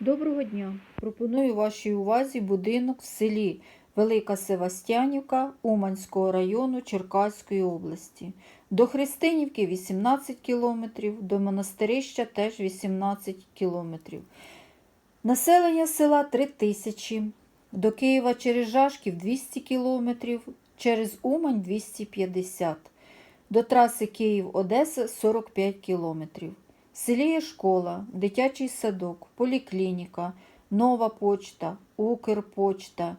Доброго дня! Пропоную вашій увазі будинок в селі Велика Севастянівка Уманського району Черкаської області. До Христинівки 18 км, до монастирища теж 18 км. Населення села 3 тисячі, до Києва через Жашків 200 км, через Умань 250 до траси Київ-Одеса 45 кілометрів. В селі є школа, дитячий садок, поліклініка, нова почта, Укрпочта.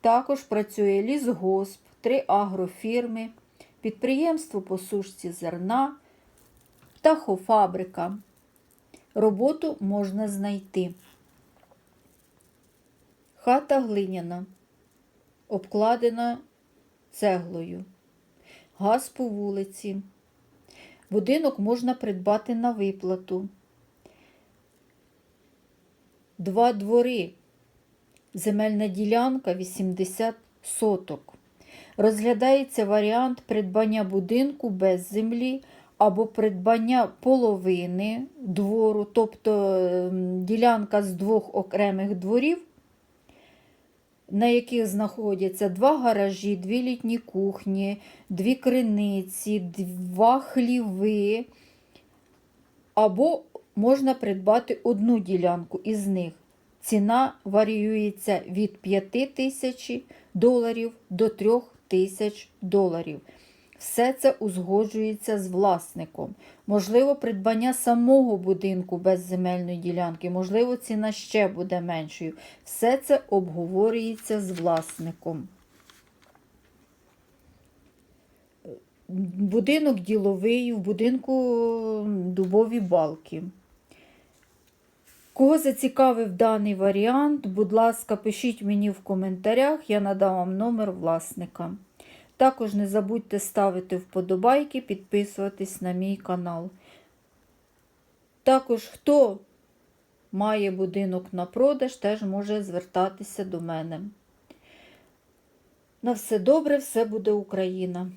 Також працює лісгосп, три агрофірми, підприємство по сушці зерна, птахофабрика. Роботу можна знайти. Хата глиняна, обкладена цеглою. Газ по вулиці. Будинок можна придбати на виплату. Два двори. Земельна ділянка 80 соток. Розглядається варіант придбання будинку без землі або придбання половини двору, тобто ем, ділянка з двох окремих дворів, на яких знаходяться два гаражі, дві літні кухні, дві криниці, два хліви. Або можна придбати одну ділянку із них. Ціна варіюється від 5 тисяч доларів до 3 тисяч доларів. Все це узгоджується з власником. Можливо, придбання самого будинку без земельної ділянки, можливо, ціна ще буде меншою. Все це обговорюється з власником. Будинок діловий, в будинку дубові балки. Кого зацікавив даний варіант, будь ласка, пишіть мені в коментарях, я надам вам номер власника. Також не забудьте ставити вподобайки, підписуватись на мій канал. Також, хто має будинок на продаж, теж може звертатися до мене. На все добре, все буде Україна!